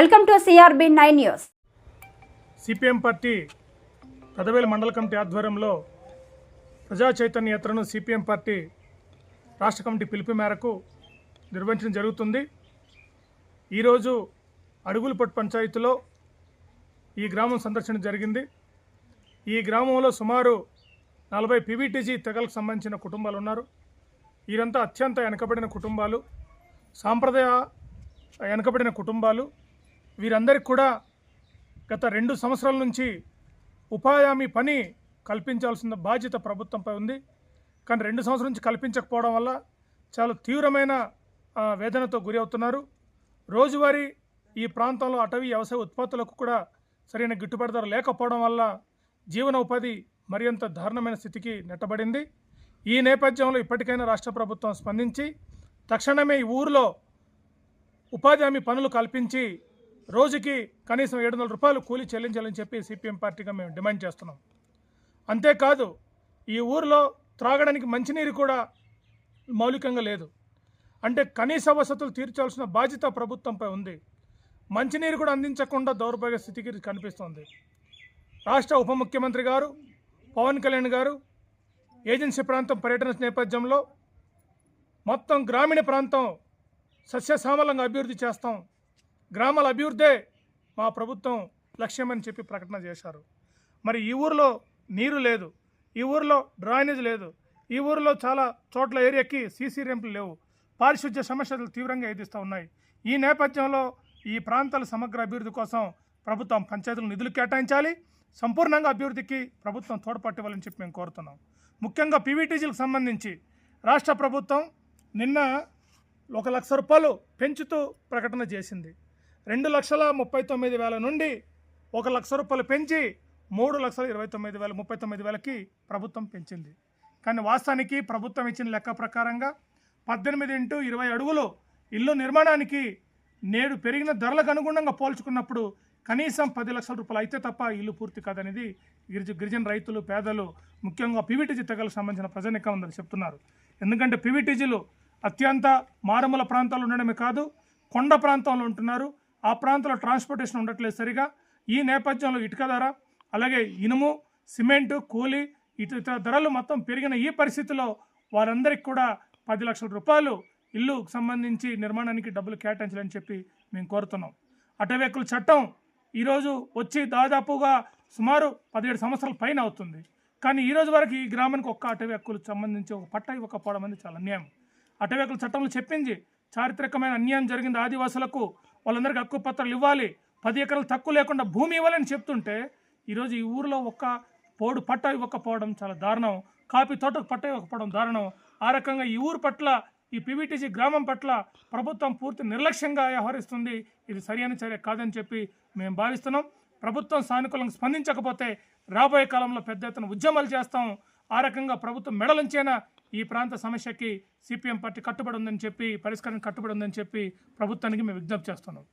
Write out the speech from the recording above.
Welcome to CRB nine news. CPM party Pedavelu మండల committee ఆధ్వర్యంలో ప్రజా చైతన్య యాత్రను సిపిఎం పార్టీ రాష్ట్ర కమిటీ పిలుపు మేరకు నిర్వహించడం జరుగుతుంది. ఈరోజు అడుగులపట్టు పంచాయతీలో ఈ గ్రామం సందర్శన జరిగింది. ఈ గ్రామంలో సుమారు నలభై పీవీటీజీ తెగలకు సంబంధించిన కుటుంబాలు ఉన్నారు. వీరంతా అత్యంత వెనకబడిన కుటుంబాలు సాంప్రదాయ వెనకబడిన కుటుంబాలు. వీరందరికీ కూడా గత రెండు సంవత్సరాల నుంచి ఉపాధి హామీ పని కల్పించాల్సిన బాధ్యత ప్రభుత్వంపై ఉంది. కానీ రెండు సంవత్సరాల నుంచి కల్పించకపోవడం వల్ల చాలా తీవ్రమైన వేదనతో గురి అవుతున్నారు. రోజువారీ ఈ ప్రాంతంలో అటవీ వ్యవసాయ ఉత్పత్తులకు కూడా సరైన గిట్టుబాటు ధర లేకపోవడం వల్ల జీవన ఉపాధి మరింత దారుణమైన స్థితికి నెట్టబడింది. ఈ నేపథ్యంలో ఇప్పటికైనా రాష్ట్ర ప్రభుత్వం స్పందించి తక్షణమే ఈ ఊరిలో ఉపాధి హామీ పనులు కల్పించి రోజుకి కనీసం ఏడు వందల రూపాయలు కూలీ చెల్లించాలని చెప్పి సిపిఎం పార్టీగా మేము డిమాండ్ చేస్తున్నాం. అంతేకాదు ఈ ఊరిలో త్రాగడానికి మంచినీరు కూడా మౌలికంగా లేదు. అంటే కనీస వసతులు తీర్చాల్సిన బాధ్యత ప్రభుత్వంపై ఉంది. మంచినీరు కూడా అందించకుండా దౌర్భాగ్య స్థితికి కనిపిస్తోంది. రాష్ట్ర ఉప ముఖ్యమంత్రి గారు పవన్ కళ్యాణ్ గారు ఏజెన్సీ ప్రాంతం పర్యటన నేపథ్యంలో మొత్తం గ్రామీణ ప్రాంతం సస్యశ్యామలంగా అభివృద్ధి చేస్తాం గ్రామాల అభివృద్ధే మా ప్రభుత్వం లక్ష్యమని చెప్పి ప్రకటన చేశారు. మరి ఈ ఊరిలో నీరు లేదు ఈ ఊరిలో డ్రైనేజ్ లేదు ఈ ఊరిలో చాలా చోట్ల ఏరియాకి సీసీ ర్యాంపులు లేవు పారిశుద్ధ్య సమస్యలు తీవ్రంగా ఎదిస్తూ ఉన్నాయి. ఈ నేపథ్యంలో ఈ ప్రాంతాల సమగ్ర అభివృద్ధి కోసం ప్రభుత్వం పంచాయతీలు నిధులు కేటాయించాలి సంపూర్ణంగా అభివృద్ధికి ప్రభుత్వం తోడ్పట్టివ్వాలని చెప్పి మేము కోరుతున్నాం. ముఖ్యంగా పీవీటీజీలకు సంబంధించి రాష్ట్ర ప్రభుత్వం నిన్న ఒక లక్ష రూపాయలు పెంచుతూ ప్రకటన చేసింది. రెండు లక్షల ముప్పై తొమ్మిది వేల నుండి ఒక లక్ష రూపాయలు పెంచి మూడు లక్షల ఇరవై తొమ్మిది వేల ముప్పై తొమ్మిది వేలకి ప్రభుత్వం పెంచింది. కానీ వాస్తవానికి ప్రభుత్వం ఇచ్చిన లెక్క ప్రకారంగా పద్దెనిమిది ఇంటూ ఇరవై అడుగులు ఇల్లు నిర్మాణానికి నేడు పెరిగిన ధరలకు అనుగుణంగా పోల్చుకున్నప్పుడు కనీసం పది లక్షల రూపాయలు అయితే తప్ప ఇల్లు పూర్తి కాదనేది గిరిజ గిరిజన రైతులు పేదలు ముఖ్యంగా పీవీటీజీ తెగలకు సంబంధించిన ప్రజానికం ఉందని చెప్తున్నారు. ఎందుకంటే పీవీటీజీలు అత్యంత మారుమూల ప్రాంతాల్లో ఉండడమే కాదు కొండ ప్రాంతంలో ఉంటున్నారు. ఆ ప్రాంతంలో ట్రాన్స్పోర్టేషన్ ఉండట్లేదు సరిగా. ఈ నేపథ్యంలో ఇటుక ధర అలాగే ఇనుము సిమెంటు కూలీ ఇతర ఇతర ధరలు మొత్తం పెరిగిన ఈ పరిస్థితిలో వారందరికీ కూడా పది లక్షల రూపాయలు ఇల్లుకు సంబంధించి నిర్మాణానికి డబ్బులు కేటాయించాలని చెప్పి మేము కోరుతున్నాం. అటవీ చట్టం ఈరోజు వచ్చి దాదాపుగా సుమారు పదిహేడు సంవత్సరాల పైన అవుతుంది. కానీ ఈ రోజు వరకు ఈ గ్రామానికి ఒక్క అటవెక్కులకు సంబంధించి ఒక పట్ట ఇవ్వకపోవడం అనేది చాలా అన్యాయం. అటవెక్కుల చట్టంలో చెప్పింది చారిత్రకమైన అన్యాయం జరిగింది ఆదివాసులకు. వాళ్ళందరికీ హక్కు పత్రాలు ఇవ్వాలి. పది ఎకరాలు తక్కువ లేకుండా భూమి ఇవ్వాలని చెప్తుంటే ఈరోజు ఈ ఊరిలో ఒక్క పోడు పట్ట ఇవ్వకపోవడం చాలా దారుణం. కాఫీ తోటకు పట్ట ఇవ్వకపోవడం దారుణం. ఆ రకంగా ఈ ఊరు పట్ల ఈ పీవీటీసీ గ్రామం పట్ల ప్రభుత్వం పూర్తి నిర్లక్ష్యంగా వ్యవహరిస్తుంది. ఇది సరైన చర్య కాదని చెప్పి మేము భావిస్తున్నాం. ప్రభుత్వం సానుకూలంగా స్పందించకపోతే రాబోయే కాలంలో పెద్ద ఎత్తున ఉద్యమాలు చేస్తాం. ఆ రకంగా ప్రభుత్వం మెడలంచేనా ఈ ప్రాంత సమస్యకి సిపిఎం పార్టీ కట్టుబడి ఉందని చెప్పి పరిష్కారం కట్టుబడి ఉందని చెప్పి ప్రభుత్వానికి మేము విజ్ఞప్తి చేస్తున్నాం.